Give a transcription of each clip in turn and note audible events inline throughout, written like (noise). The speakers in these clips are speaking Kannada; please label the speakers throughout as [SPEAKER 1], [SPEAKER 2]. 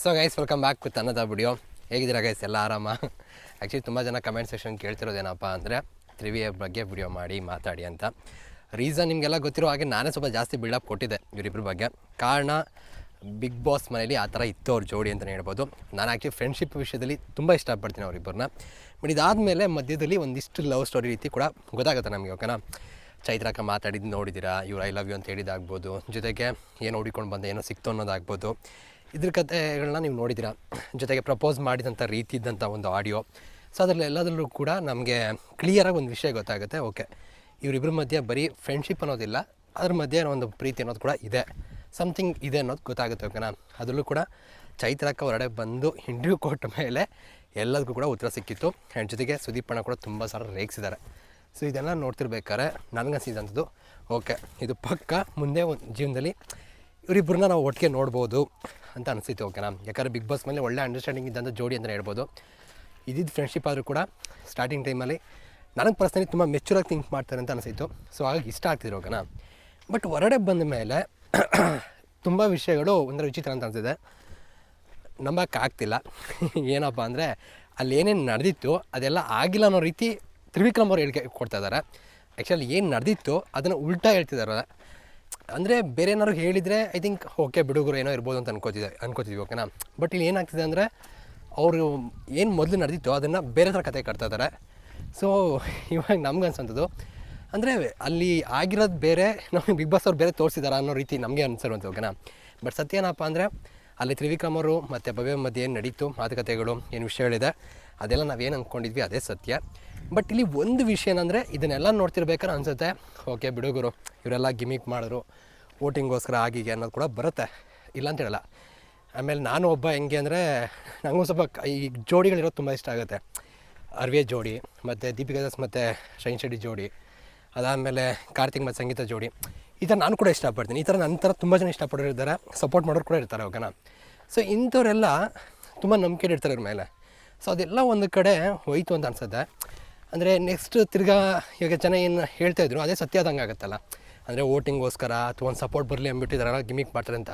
[SPEAKER 1] So guys welcome back with ಅನ್ನದ ವಿಡಿಯೋ ಹೇಗಿದ್ದೀರಾ ಗೈಸ್ ಎಲ್ಲ ಆರಾಮ? ಆ್ಯಕ್ಚುಲಿ ತುಂಬ ಜನ ಕಮೆಂಟ್ ಸೆಕ್ಷನ್ ಕೇಳ್ತಿರೋದೇನಪ್ಪ ಅಂದರೆ ತ್ರಿವಿಯ ಬಗ್ಗೆ ವಿಡಿಯೋ ಮಾಡಿ, ಮಾತಾಡಿ ಅಂತ. ರೀಸನ್ ನಿಮಗೆಲ್ಲ ಗೊತ್ತಿರೋ ಹಾಗೆ ನಾನೇ ಸ್ವಲ್ಪ ಜಾಸ್ತಿ ಬಿಲ್ಡಪ್ ಕೊಟ್ಟಿದ್ದೆ ಇವರಿಬ್ಬರ ಬಗ್ಗೆ. ಕಾರಣ ಬಿಗ್ ಬಾಸ್ ಮನೇಲಿ ಆ ಥರ ಇತ್ತು ಅವ್ರ ಜೋಡಿ ಅಂತಲೇ ಹೇಳ್ಬೋದು. ನಾನು ಆ್ಯಕ್ಚುಲಿ ಫ್ರೆಂಡ್ಶಿಪ್ ವಿಷಯದಲ್ಲಿ ತುಂಬ ಇಷ್ಟಪಡ್ತೀನಿ ಅವರಿಬ್ಬರನ್ನ ಬಟ್ ಇದಾದಮೇಲೆ ಮಧ್ಯದಲ್ಲಿ ಒಂದಿಷ್ಟು ಲವ್ ಸ್ಟೋರಿ ರೀತಿ ಕೂಡ ಗೊತ್ತಾಗುತ್ತೆ ನಮಗೆ ಓಕೆನಾ ಚೈತ್ರಕ್ಕ ಮಾತಾಡಿದ್ದು ನೋಡಿದ್ದೀರಾ ಇವ್ರು ಐ ಲವ್ ಯು ಅಂತ ಹೇಳಿದಾಗ್ಬೋದು ಜೊತೆಗೆ ಏನು ನೋಡಿಕೊಂಡು ಬಂದೆ, ಏನೋ ಸಿಕ್ತು ಅನ್ನೋದಾಗ್ಬೋದು. ಇದ್ರ ಕಥೆಗಳನ್ನ ನೀವು ನೋಡಿದ್ದೀರಾ? ಜೊತೆಗೆ ಪ್ರಪೋಸ್ ಮಾಡಿದಂಥ ರೀತಿ ಇದ್ದಂಥ ಒಂದು ಆಡಿಯೋ. ಸೊ ಅದರಲ್ಲಿ ಎಲ್ಲದರಲ್ಲೂ ಕೂಡ ನಮಗೆ ಕ್ಲಿಯರಾಗಿ ಒಂದು ವಿಷಯ ಗೊತ್ತಾಗುತ್ತೆ. ಓಕೆ ಇವರಿಬ್ಬರ ಮಧ್ಯೆ ಬರೀ ಫ್ರೆಂಡ್ಶಿಪ್ ಅನ್ನೋದಿಲ್ಲ, ಅದ್ರ ಮಧ್ಯೆ ಒಂದು ಪ್ರೀತಿ ಅನ್ನೋದು ಕೂಡ ಇದೆ. ಸಮಥಿಂಗ್ ಇದೆ ಅನ್ನೋದು ಗೊತ್ತಾಗುತ್ತೆ ಓಕೆನಾ ಅದರಲ್ಲೂ ಕೂಡ ಚೈತ್ರಕ್ಕ ಹೊರಡೆ ಬಂದು ಇಂಟರ್ವ್ಯೂ ಕೊಟ್ಟ ಮೇಲೆ ಎಲ್ಲದಕ್ಕೂ ಕೂಡ ಉತ್ತರ ಸಿಕ್ಕಿತ್ತು. ಆ್ಯಂಡ್ ಜೊತೆಗೆ ಸುದೀಪ್ ಅಣ್ಣ ಕೂಡ ತುಂಬ ಸಾರ ರೇಗಿಸಿದ್ದಾರೆ. ಸೊ ಇದೆಲ್ಲ ನೋಡ್ತಿರ್ಬೇಕಾದ್ರೆ ನನಗನ್ಸಿದಂಥದ್ದು ಓಕೆ ಇದು ಪಕ್ಕ ಮುಂದೆ ಒಂದು ಜೀವನದಲ್ಲಿ ಇವರಿಬ್ಬರನ್ನ ನಾವು ಒಟ್ಟಿಗೆ ನೋಡ್ಬೋದು ಅಂತ ಅನಿಸಿತ್ತು ಓಕೆನಾ ಯಾಕಂದರೆ ಬಿಗ್ ಬಾಸ್ ಮೇಲೆ ಒಳ್ಳೆ ಅಂಡರ್ಸ್ಟ್ಯಾಂಡಿಂಗ್ ಇದ್ದಂಥ ಜೋಡಿ ಅಂತ ಹೇಳ್ಬೋದು. ಇದ್ದಿದ್ದು ಫ್ರೆಂಡ್ಶಿಪ್ ಆದರೂ ಕೂಡ ಸ್ಟಾರ್ಟಿಂಗ್ ಟೈಮಲ್ಲಿ ನನಗೆ ಪರ್ಸ್ನಲಿ ತುಂಬ ಮೆಚೂರಾಗಿ ಥಿಂಕ್ ಮಾಡ್ತಾರೆ ಅಂತ ಅನಿಸಿತ್ತು. ಸೊ ಹಾಗಾಗಿ ಇಷ್ಟ ಆಗ್ತಿದ್ರು ಓಕೆನಾ ಬಟ್ ಹೊರಗಡೆ ಬಂದ ಮೇಲೆ (coughs) ತುಂಬ ವಿಷಯಗಳು ಒಂದರ ವಿಚಿತ್ರ ಅಂತ ಅನಿಸಿದೆ. ನಂಬಕ್ಕಾಗ್ತಿಲ್ಲ (laughs) ಏನಪ್ಪ ಅಂದರೆ ಅಲ್ಲಿ ಏನೇನು ನಡೆದಿತ್ತು ಅದೆಲ್ಲ ಆಗಿಲ್ಲ ಅನ್ನೋ ರೀತಿ ತ್ರಿವಿಕ್ರಮ್ ಅವ್ರು ಹೇಳಿಕೆ ಕೊಡ್ತಾ ಇದ್ದಾರೆ ಆ್ಯಕ್ಚುಲಿ ಏನು ನಡೆದಿತ್ತು ಅದನ್ನು ಉಲ್ಟಾ ಹೇಳ್ತಿದ್ದಾರೆ ಅಂದರೆ ಬೇರೆ ಏನಾದ್ರು ಹೇಳಿದರೆ ಐ ಥಿಂಕ್ ಓಕೆ ಬಿಡುಗರು ಏನೋ ಇರ್ಬೋದು ಅಂತ ಅನ್ಕೋತಿದ್ದೆ, ಅನ್ಕೋತಿದ್ವಿ ಓಕೆನಾ ಬಟ್ ಇಲ್ಲಿ ಏನಾಗ್ತಿದೆ ಅಂದರೆ, ಅವರು ಏನು ಮೊದಲು ನಡೆದಿತ್ತು ಅದನ್ನು ಬೇರೆ ಥರ ಕತೆ ಕಟ್ತಾ ಇದ್ದಾರೆ ಸೊ (laughs) ಇವಾಗ ನಮ್ಗೆ ಅನ್ಸಂಥದ್ದು, ಅಂದರೆ ಅಲ್ಲಿ ಆಗಿರೋದು ಬೇರೆ, ನಮಗೆ ಬಿಗ್ ಬಾಸ್ ಅವ್ರು ಬೇರೆ ತೋರಿಸಿದಾರ ಅನ್ನೋ ರೀತಿ ನಮಗೆ ಅನ್ಸಿರುವಂಥ ಓಕೆನಾ ಬಟ್ ಸತ್ಯ ಏನಪ್ಪ ಅಂದರೆ ಅಲ್ಲಿ ತ್ರಿವಿಕ್ರಮ್ ಅವರು ಮತ್ತು ಭವ್ಯ ಮಧ್ಯೆ ಏನು ನಡೀತು, ಮಾತುಕತೆಗಳು, ಏನು ವಿಷಯಗಳಿದೆ ಅದೆಲ್ಲ ನಾವೇನು ಅಂದ್ಕೊಂಡಿದ್ವಿ ಅದೇ ಸತ್ಯ. ಬಟ್ ಇಲ್ಲಿ ಒಂದು ವಿಷಯ ಏನಂದರೆ, ಇದನ್ನೆಲ್ಲ ನೋಡ್ತಿರ್ಬೇಕಾದ್ರೆ ಅನಿಸುತ್ತೆ, ಓಕೆ ಬಿಡುಗರು ಇವರೆಲ್ಲ ಗಿಮಿಕ್ ಮಾಡಿದ್ರು ವೋಟಿಂಗೋಸ್ಕರ ಆಗಿಗೆ ಅನ್ನೋದು ಕೂಡ ಬರುತ್ತೆ. ಇಲ್ಲ ಅಂತ ಹೇಳಲ್ಲ ಆಮೇಲೆ ನಾನು ಒಬ್ಬ ಹೆಂಗೆ ಅಂದರೆ ನನಗೂ ಸ್ವಲ್ಪ ಈ ಜೋಡಿಗಳಿರೋದು ತುಂಬ ಇಷ್ಟ ಆಗುತ್ತೆ. ಅರ್ವೇ ಜೋಡಿ, ಮತ್ತು ದೀಪಿಕಾ ದಾಸ್ ಮತ್ತು ಶೈನ್ ಶೆಟ್ಟಿ ಜೋಡಿ, ಅದಾದಮೇಲೆ ಕಾರ್ತಿಕ್ ಮತ್ತು ಸಂಗೀತ ಜೋಡಿ. ಈ ಥರ ನಾನು ಕೂಡ ಇಷ್ಟಪಡ್ತೀನಿ. ಈ ಥರ ನನ್ನ ಥರ ತುಂಬ ಜನ ಇಷ್ಟಪಡೋರು ಇದ್ದಾರೆ ಸಪೋರ್ಟ್ ಮಾಡೋರು ಕೂಡ ಇರ್ತಾರೆ, ಓಕೆನಾ? ಸೊ ಇಂಥವರೆಲ್ಲ ತುಂಬ ನಂಬಿಕೆ ಇಡ್ತಾರೆ ಇವ್ರ ಮೇಲೆ. ಸೊ ಅದೆಲ್ಲ ಒಂದು ಕಡೆ ಹೋಯಿತು ಅಂತ ಅನ್ಸುತ್ತೆ. ಅಂದರೆ ನೆಕ್ಸ್ಟ್ ತಿರ್ಗಾ ಇವಾಗ ಜನ ಏನು ಹೇಳ್ತಾ ಇದ್ರು, ಅದೇ ಸತ್ಯ ಆದಂಗೆ ಆಗುತ್ತಲ್ಲ. ಅಂದರೆ ವೋಟಿಂಗೋಸ್ಕರ ಅಥವಾ ಒಂದು ಸಪೋರ್ಟ್ ಬರಲಿ ಅಂದ್ಬಿಟ್ಟಿದಾರಲ್ಲ ಗಿಮಿಕ್ ಮಾಡ್ತಾರೆ ಅಂತ.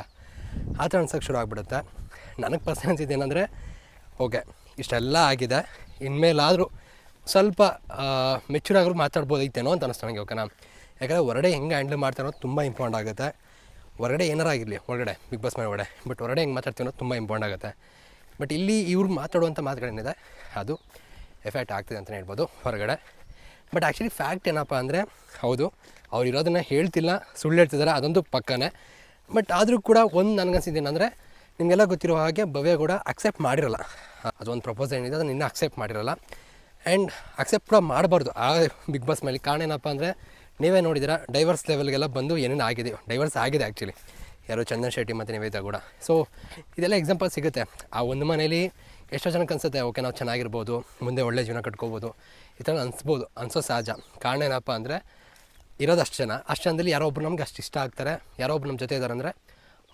[SPEAKER 1] ಆ ಥರ ಅನ್ಸೋಕ್ಕೆ ಶುರು ಆಗಿಬಿಡುತ್ತೆ. ನನಗೆ ಪರ್ಸನಲ್ಸ್ ಇದೇನೆಂದರೆ ಓಕೆ, ಇಷ್ಟೆಲ್ಲ ಆಗಿದೆ. ಇನ್ಮೇಲಾದರೂ ಸ್ವಲ್ಪ ಮೆಚೂರ್ ಆದರೂ ಮಾತಾಡ್ಬೋದೈತೇನೋ ಅಂತ ಅನಿಸ್ತು ನನಗೆ ಓಕೆನಾ? ಯಾಕಂದರೆ ಹೊರಗಡೆ ಹೆಂಗೆ ಹ್ಯಾಂಡಲ್ ಮಾಡ್ತಾರೆ ಅನ್ನೋದು ತುಂಬ ಇಂಪಾರ್ಟೆಂಟ್ ಆಗುತ್ತೆ. ಹೊರಗಡೆ ಏನಾರ ಆಗಿರಲಿ ಹೊರಗಡೆ ಬಿಗ್ ಬಾಸ್ ಮನೆ ಒಳಗಡೆ ಬಟ್ ಹೊರಗಡೆ ಹೆಂಗೆ ಮಾತಾಡ್ತೀವಿ ಅನ್ನೋದು ತುಂಬ ಇಂಪಾರ್ಟೆಂಟ್ ಆಗುತ್ತೆ. ಬಟ್ ಇಲ್ಲಿ ಇವ್ರು ಮಾತಾಡುವಂಥ ಮಾತುಗಳೇನಿದೆ ಅದು ಎಫೆಕ್ಟ್ ಆಗ್ತಿದೆ ಅಂತಲೇ ಹೇಳ್ಬೋದು ಹೊರಗಡೆ. ಬಟ್ ಆ್ಯಕ್ಚುಲಿ ಫ್ಯಾಕ್ಟ್ ಏನಪ್ಪ ಅಂದರೆ, ಹೌದು, ಅವ್ರು ಇರೋದನ್ನು ಹೇಳ್ತಿಲ್ಲ, ಸುಳ್ಳು ಹೇಳ್ತಿದ್ದಾರೆ ಅದೊಂದು ಪಕ್ಕನೇ. ಬಟ್ ಆದರೂ ಕೂಡ ಒಂದು ನನಗನ್ಸಿದ್ದೇನೆಂದರೆ ನಿಮಗೆಲ್ಲ ಗೊತ್ತಿರೋ ಹಾಗೆ ಭವ್ಯ ಕೂಡ ಅಕ್ಸೆಪ್ಟ್ ಮಾಡಿರಲ್ಲ. ಅದೊಂದು ಪ್ರಪೋಸ್ ಏನಿದೆ, ಅದನ್ನು ಇನ್ನೂ ಅಕ್ಸೆಪ್ಟ್ ಮಾಡಿರಲ್ಲ. ಆ್ಯಂಡ್ ಅಕ್ಸೆಪ್ಟ್ ಕೂಡ ಮಾಡಬಾರ್ದು. ಆ ಬಿಗ್ ಬಾಸ್ ಮೇಲೆ ಕಾರಣ ಏನಪ್ಪ ಅಂದರೆ ನೀವೇ ನೋಡಿದ್ದೀರಾ ಡೈವರ್ಸ್ ಲೆವೆಲ್ಗೆಲ್ಲ ಬಂದು ಏನೇನು ಆಗಿದೆ. ಡೈವರ್ಸ್ ಆಗಿದೆ ಆ್ಯಕ್ಚುಲಿ ಯಾರು ಚಂದನ್ ಶೆಟ್ಟಿ ಮತ್ತು ನಿವೇದಿತಾ ಕೂಡ. ಸೊ ಇದೆಲ್ಲ ಎಕ್ಸಾಂಪಲ್ ಸಿಗುತ್ತೆ. ಆ ಒಂದು ಮನೇಲಿ ಎಷ್ಟೋ ಜನಕ್ಕೆ ಅನಿಸುತ್ತೆ ಓಕೆ ನಾವು ಚೆನ್ನಾಗಿರ್ಬೋದು, ಮುಂದೆ ಒಳ್ಳೆ ಜೀವನ ಕಟ್ಕೋಬೋದು. ಈ ಥರ ಅನಿಸ್ಬೋದು, ಅನಿಸೋ ಸಹಜ. ಕಾರಣ ಏನಪ್ಪ ಅಂದರೆ, ಇರೋದು ಅಷ್ಟು ಜನ. ಅಷ್ಟು ಜನದಲ್ಲಿ ಯಾರೋ ಒಬ್ರು ನಮ್ಗೆ ಅಷ್ಟು ಇಷ್ಟ ಆಗ್ತಾರೆ. ಯಾರೋ ಒಬ್ರು ನಮ್ಮ ಜೊತೆ ಇದ್ದಾರೆ ಅಂದರೆ,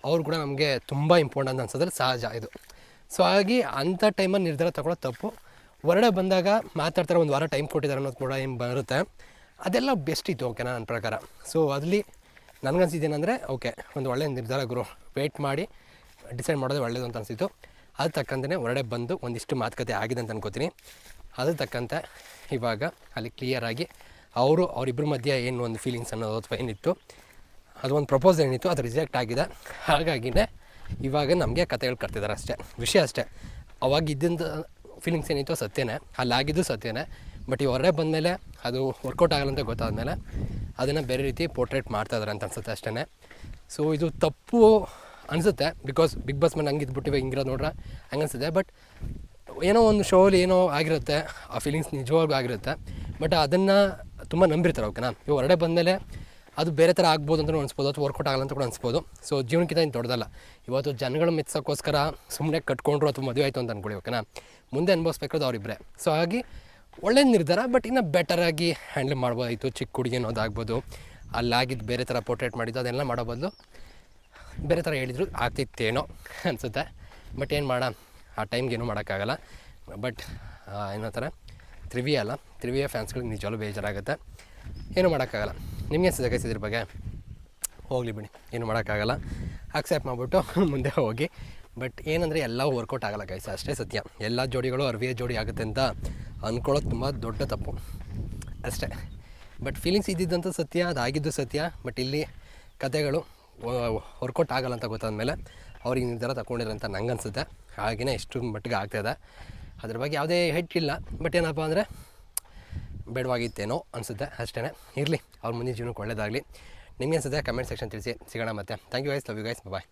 [SPEAKER 1] ಅವ್ರು ಕೂಡ ನಮಗೆ ತುಂಬ ಇಂಪಾರ್ಟೆಂಟ್ ಅನ್ಸೋದ್ರಲ್ಲಿ ಸಹಜ ಇದು. ಸೊ ಹಾಗಾಗಿ ಅಂಥ ಟೈಮಲ್ಲಿ ನಿರ್ಧಾರ ತಗೊಳ್ಳೋ ತಪ್ಪು. ಹೊರಡೆ ಬಂದಾಗ ಮಾತಾಡ್ತಾರೆ, ಒಂದು ವಾರ ಟೈಮ್ ಕೊಟ್ಟಿದ್ದಾರೆ ಅನ್ನೋದು ಕೂಡ ಏನು ಬರುತ್ತೆ. ಅದೆಲ್ಲ ಬೆಸ್ಟ್ ಇತ್ತು ಓಕೆನಾ ನನ್ನ ಪ್ರಕಾರ. ಸೊ ಅಲ್ಲಿ ನನಗನ್ಸಿದ್ದೇನೆಂದರೆ ಓಕೆ ಒಂದು ಒಳ್ಳೆಯ ನಿರ್ಧಾರ ಗುರು ವೆಯ್ಟ್ ಮಾಡಿ ಡಿಸೈಡ್ ಮಾಡೋದೇ ಒಳ್ಳೇದು ಅಂತ ಅನಿಸಿತು ಅದು ತಕ್ಕಂತೆ ಹೊರಡೆ ಬಂದು ಒಂದಿಷ್ಟು ಮಾತುಕತೆ ಆಗಿದೆ ಅಂತ ಅನ್ಕೋತೀನಿ. ಅದ್ರ ತಕ್ಕಂತೆ ಇವಾಗ ಅಲ್ಲಿ ಕ್ಲಿಯರಾಗಿ ಅವರು ಅವರಿಬ್ಬರ ಮಧ್ಯೆ ಏನು ಒಂದು ಫೀಲಿಂಗ್ಸ್ ಅನ್ನೋದು ಅಥವಾ ಏನಿತ್ತು, ಅದು ಒಂದು ಪ್ರಪೋಸ್ ಏನಿತ್ತು, ಅದು ರಿಜೆಕ್ಟ್ ಆಗಿದೆ. ಹಾಗಾಗಿನೇ ಇವಾಗ ನಮಗೆ ಕತೆಗಳು ಕಟ್ತಿದ್ದಾರೆ ಅಷ್ಟೇ. ವಿಷಯ ಅಷ್ಟೇ. ಅವಾಗಿದ್ದ ಫೀಲಿಂಗ್ಸ್ ಏನಿತ್ತು ಸತ್ಯನೇ ಅಲ್ಲಿ ಆಗಿದ್ದು ಸತ್ಯನೇ. ಬಟ್ ಈ ಬಂದಮೇಲೆ ಅದು ವರ್ಕೌಟ್ ಆಗಲ್ಲ ಅಂತ ಗೊತ್ತಾದಮೇಲೆ ಅದನ್ನು ಬೇರೆ ರೀತಿ ಪೋರ್ಟ್ರೇಟ್ ಮಾಡ್ತಾ ಇದ್ದಾರೆ ಅಂತ ಅನ್ಸುತ್ತೆ ಅಷ್ಟೇ ಸೊ ಇದು ತಪ್ಪು ಅನಿಸುತ್ತೆ ಬಿಕಾಸ್ ಬಿಗ್ ಬಾಸ್ ಮೇಲೆ ಹಂಗೆ ಇದ್ಬಿಟ್ಟು ಇವಾಗ ಹಿಂಗಿರೋದು ನೋಡ್ರೆ ಹಂಗೆ ಅನಿಸುತ್ತೆ. ಬಟ್ ಏನೋ ಒಂದು ಶೋಲಿ ಏನೋ ಆಗಿರುತ್ತೆ, ಆ ಫೀಲಿಂಗ್ಸ್ ನಿಜವಾಗ್ಲೂ ಆಗಿರುತ್ತೆ. ಬಟ್ ಅದನ್ನು ತುಂಬ ನಂಬಿರ್ತಾರೆ ಓಕೆನಾ ಇವಾಗ ಹೊರಗಡೆ ಬಂದಮೇಲೆ ಅದು ಬೇರೆ ಥರ ಆಗ್ಬೋದು ಅಂತ ಅನಿಸ್ಬೋದು, ಅಥವಾ ವರ್ಕೌಟ್ ಆಗಲ್ಲ ಅಂತ ಕೂಡ ಅನಿಸ್ಬೋದು. ಸೊ ಜೀವನಕ್ಕಿಂತ ಏನು ದೊಡ್ಡದಲ್ಲ. ಇವತ್ತು ಜನಗಳು ಮೆಚ್ಚೋಕ್ಕೋಸ್ಕರ ಸುಮ್ಮನೆ ಕಟ್ಕೊಂಡ್ರು ಅಥವಾ ಮದುವೆ ಆಯಿತು ಅಂತ ಅಂದ್ಕೊಳ್ಳಿ ಓಕೆನಾ ಮುಂದೆ ಅನುಭವಿಸ್ಬೇಕಾದ್ರೆ ಅವರಿಬ್ಬರೇ ಸೊ ಹಾಗಾಗಿ ಒಳ್ಳೆ ನಿರ್ಧಾರ, ಬಟ್ ಇನ್ನೂ ಬೆಟರಾಗಿ ಹ್ಯಾಂಡಲ್ ಮಾಡ್ಬೋದಾಯಿತು. ಚಿಕ್ಕ ಹುಡುಗಿ ಅನ್ನೋದಾಗ್ಬೋದು. ಅಲ್ಲಾಗಿದ್ದು ಬೇರೆ ಥರ ಪೋರ್ಟ್ರೇಟ್ ಮಾಡಿದ್ದು, ಅದೆಲ್ಲ ಮಾಡೋ ಬದಲು ಬೇರೆ ಥರ ಹೇಳಿದ್ರು, ಆಗ್ತಿತ್ತೇನೋ ಅನಿಸುತ್ತೆ. ಬಟ್ ಏನು ಮಾಡ, ಆ ಟೈಮ್ಗೆ ಏನೂ ಮಾಡೋಕ್ಕಾಗಲ್ಲ. ಬಟ್ ಏನೋ ಥರ ತ್ರಿವಿಯ ಅಲ್ಲ ತ್ರಿವಿಯ ಫ್ಯಾನ್ಸ್ಗಳಿಗೆ ನಿಜವಾಗ್ಲೂ ಬೇಜಾರಾಗುತ್ತೆ. ಏನೂ ಮಾಡೋಕ್ಕಾಗಲ್ಲ. ನಿಮಗೆ ಅನ್ಸುತ್ತೆ ಗೈಸ್ ಇದ್ರ ಬಗ್ಗೆ? ಹೋಗಲಿ ಬಿಡಿ, ಏನು ಮಾಡೋಕ್ಕಾಗಲ್ಲ. ಅಕ್ಸೆಪ್ಟ್ ಮಾಡಿಬಿಟ್ಟು (laughs) ಮುಂದೆ ಹೋಗಿ. ಬಟ್ ಏನಂದರೆ, ಎಲ್ಲ ವರ್ಕೌಟ್ ಆಗಲ್ಲ ಗೈಸ್ ಅಷ್ಟೇ ಸತ್ಯ. ಎಲ್ಲ ಜೋಡಿಗಳು ಅರ್ವಿಯ ಜೋಡಿ ಆಗುತ್ತೆ ಅಂತ ಅಂದ್ಕೊಳ್ಳೋದು ತುಂಬ ದೊಡ್ಡ ತಪ್ಪು. ಅಷ್ಟೇ. ಬಟ್ ಫೀಲಿಂಗ್ಸ್ ಇದ್ದಿದ್ದಂಥ ಸತ್ಯ, ಅದಾಗಿದ್ದು ಸತ್ಯ ಬಟ್ ಇಲ್ಲಿ ಕತೆಗಳು ವರ್ಕೌಟ್ ಆಗಲ್ಲ ಅಂತ ಗೊತ್ತಾದ್ಮೇಲೆ ಅವ್ರಿಗೆ ನಿರ್ಧಾರ ಅಂತ ನಂಗೆ ಅನಿಸುತ್ತೆ ಹಾಗೆಯೇ ಎಷ್ಟು ಮಟ್ಟಿಗೆ ಆಗ್ತಾಯಿದೆ ಅದ್ರ ಬಗ್ಗೆ ಯಾವುದೇ ಹೆಡ್ ಇಲ್ಲ. ಬಟ್ ಏನಪ್ಪ ಅಂದರೆ ಬೇಡವಾಗಿತ್ತೇನೋ ಅನಿಸುತ್ತೆ. ಅಷ್ಟೇ ಇರಲಿ. ಅವ್ರ ಮುಂದಿನ ಜೀವನಕ್ಕೆ ಒಳ್ಳೇದಾಗಲಿ. ನಿಮಗೆ ಅನಿಸುತ್ತೆ ಕಮೆಂಟ್ ಸೆಕ್ಷನ್ ತಿಳಿಸಿ. ಸಿಗೋಣ ಮತ್ತೆ. Thank you guys love you guys bye